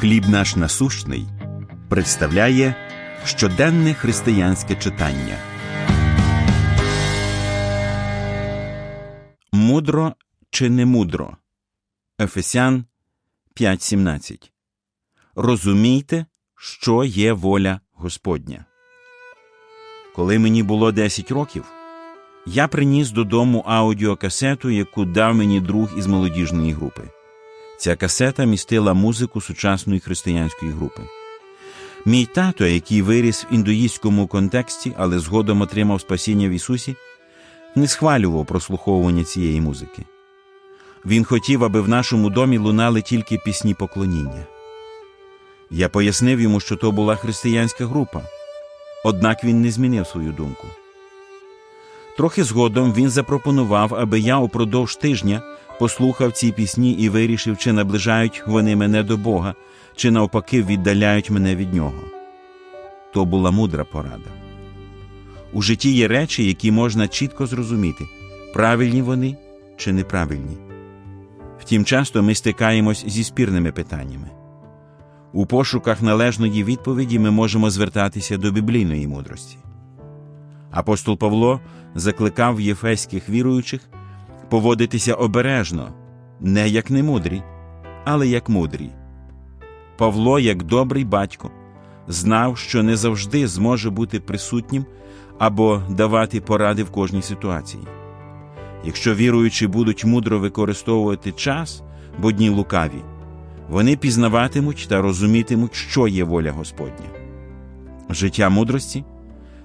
Хліб наш насущний представляє щоденне християнське читання. Мудро чи не мудро? Ефесян 5.17 Розумійте, що є воля Господня. Коли мені було 10 років, я приніс додому аудіокасету, яку дав мені друг із молодіжної групи. Ця касета містила музику сучасної християнської групи. Мій тато, який виріс в індуїстському контексті, але згодом отримав спасіння в Ісусі, не схвалював прослуховування цієї музики. Він хотів, аби в нашому домі лунали тільки пісні поклоніння. Я пояснив йому, що то була християнська група, однак він не змінив свою думку. Трохи згодом він запропонував, аби я упродовж тижня послухав ці пісні і вирішив, чи наближають вони мене до Бога, чи навпаки віддаляють мене від Нього. То була мудра порада. У житті є речі, які можна чітко зрозуміти, правильні вони чи неправильні. Втім, часто ми стикаємось зі спірними питаннями. У пошуках належної відповіді ми можемо звертатися до біблійної мудрості. Апостол Павло закликав єфеських віруючих поводитися обережно, не як немудрі, але як мудрі. Павло, як добрий батько, знав, що не завжди зможе бути присутнім або давати поради в кожній ситуації. Якщо віруючі будуть мудро використовувати час, бо дні лукаві, вони пізнаватимуть та розумітимуть, що є воля Господня. Життя мудрості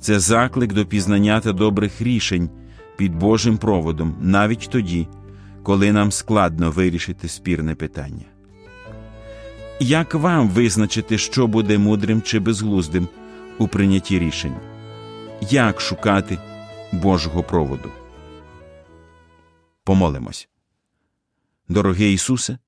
це заклик до пізнання та добрих рішень під Божим проводом навіть тоді, коли нам складно вирішити спірне питання. Як вам визначити, що буде мудрим чи безглуздим у прийнятті рішень? Як шукати Божого проводу? Помолимось. Дорогий Ісусе,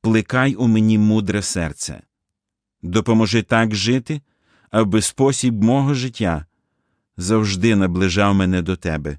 плекай у мені мудре серце, допоможи так жити, аби спосіб мого життя завжди наближав мене до Тебе.